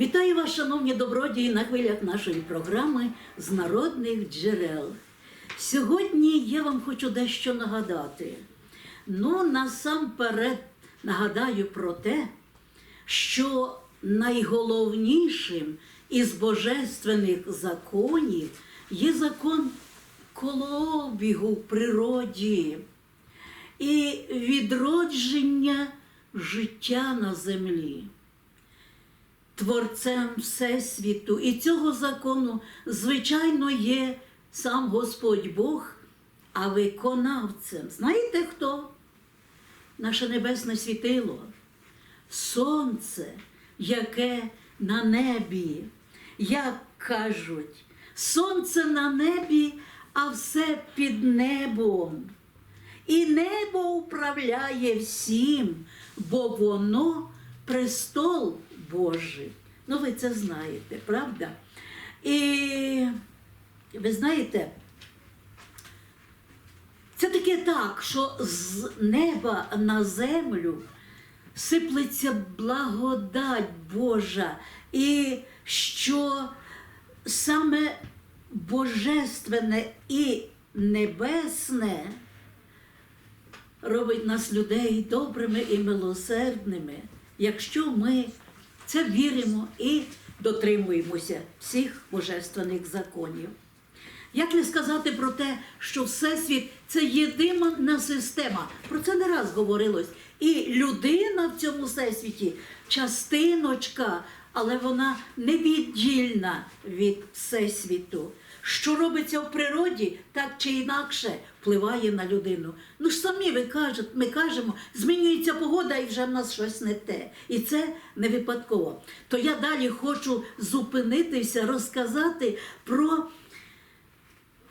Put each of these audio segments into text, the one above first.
Вітаю вас, шановні добродії, на хвилях нашої програми з народних джерел. Сьогодні я вам хочу дещо нагадати. Ну, насамперед нагадаю про те, що найголовнішим із божественних законів є закон колообігу в природі і відродження життя на землі. Творцем Всесвіту і цього закону, звичайно, є сам Господь Бог, а виконавцем. Знаєте хто? Наше небесне світило, сонце, яке на небі. Як кажуть, сонце на небі, а все під небом. І небо управляє всім, бо воно престол Божий. Ну, ви це знаєте, правда? І ви знаєте, це таке так, що з неба на землю сиплеться благодать Божа, і що саме божественне і небесне робить нас людей добрими і милосердними, якщо ми це віримо і дотримуємося всіх божественних законів. Як не сказати про те, що Всесвіт це єдина система? Про це не раз говорилось. І людина в цьому всесвіті частиночка, але вона невіддільна від Всесвіту. Що робиться в природі, так чи інакше впливає на людину. Ну ж самі ви кажете, ми кажемо, змінюється погода і вже в нас щось не те. І це не випадково. То я далі хочу зупинитися, розказати про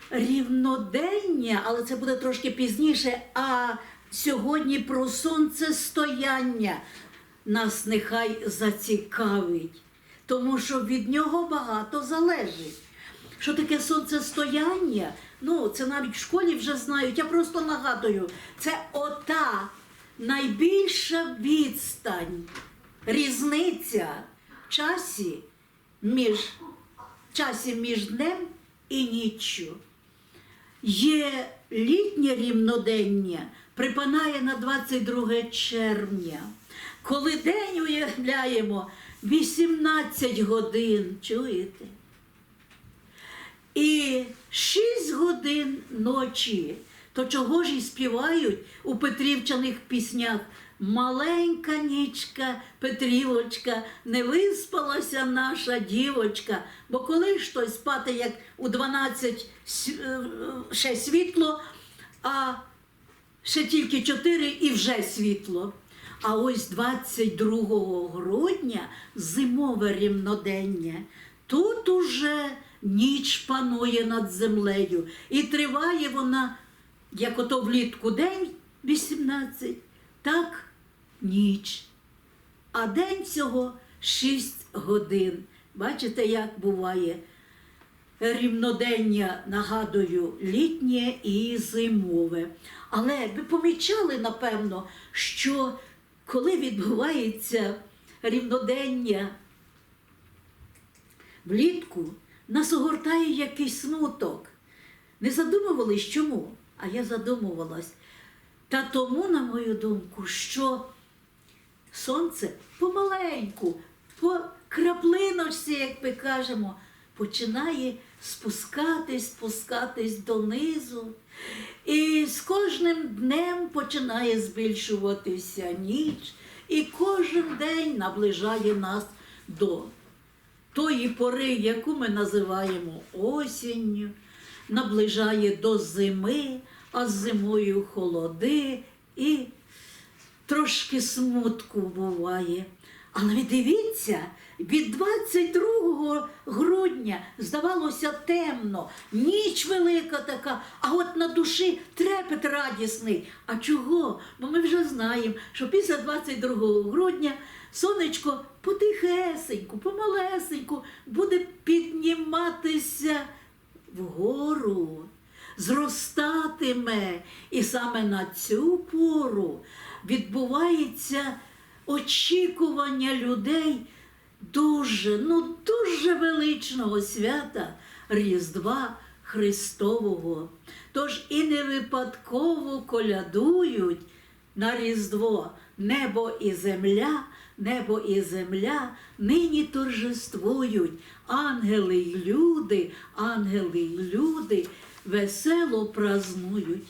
рівнодення, але це буде трошки пізніше. А сьогодні про сонцестояння нас нехай зацікавить, тому що від нього багато залежить. Що таке сонцестояння? Ну, це навіть в школі вже знають. Я просто нагадую, це ота найбільша відстань, різниця в часі між, часі між днем і ніччю. Є літнє рівнодення, припинає на 22 червня, коли день уявляємо 18 годин, чуєте? І 6 годин ночі. То чого ж і співають у Петрівчаних піснях? Маленька нічка, Петрівочка, не виспалася наша дівочка. Бо коли ж той спати, як у 12 е, ще світло, а ще тільки 4 і вже світло. А ось 22 грудня зимове рівнодення. Тут уже ніч панує над землею, і триває вона, як ото влітку день 18, так ніч. А день всього 6 годин. Бачите, як буває? Рівнодення, нагадую, літнє і зимове. Але ви помічали, напевно, що коли відбувається рівнодення влітку, нас огортає якийсь смуток. Не задумувались чому? А я задумувалась. Та тому, на мою думку, що сонце помаленьку, по краплиночці, як ми кажемо, починає спускатись, спускатись донизу. І з кожним днем починає збільшуватися ніч, і кожен день наближає нас до тої пори, яку ми називаємо осінню, наближає до зими, а з зимою холоди і трошки смутку буває. Але дивіться, від 22 грудня здавалося темно, ніч велика така, а от на душі трепет радісний. А чого? Бо ми вже знаємо, що після 22 грудня сонечко потихесеньку, помалесеньку буде підніматися вгору, зростатиме. І саме на цю пору відбувається очікування людей дуже, ну дуже величного свята Різдва Христового. Тож і не випадково колядують на Різдво небо і земля, небо і земля нині торжествують. Ангели й люди, ангели й люди весело празнують.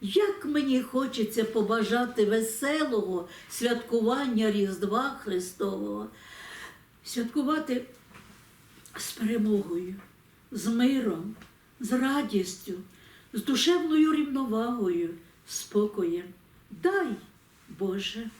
Як мені хочеться побажати веселого святкування Різдва Христового, святкувати з перемогою, з миром, з радістю, з душевною рівновагою, спокоєм. Дай, Боже.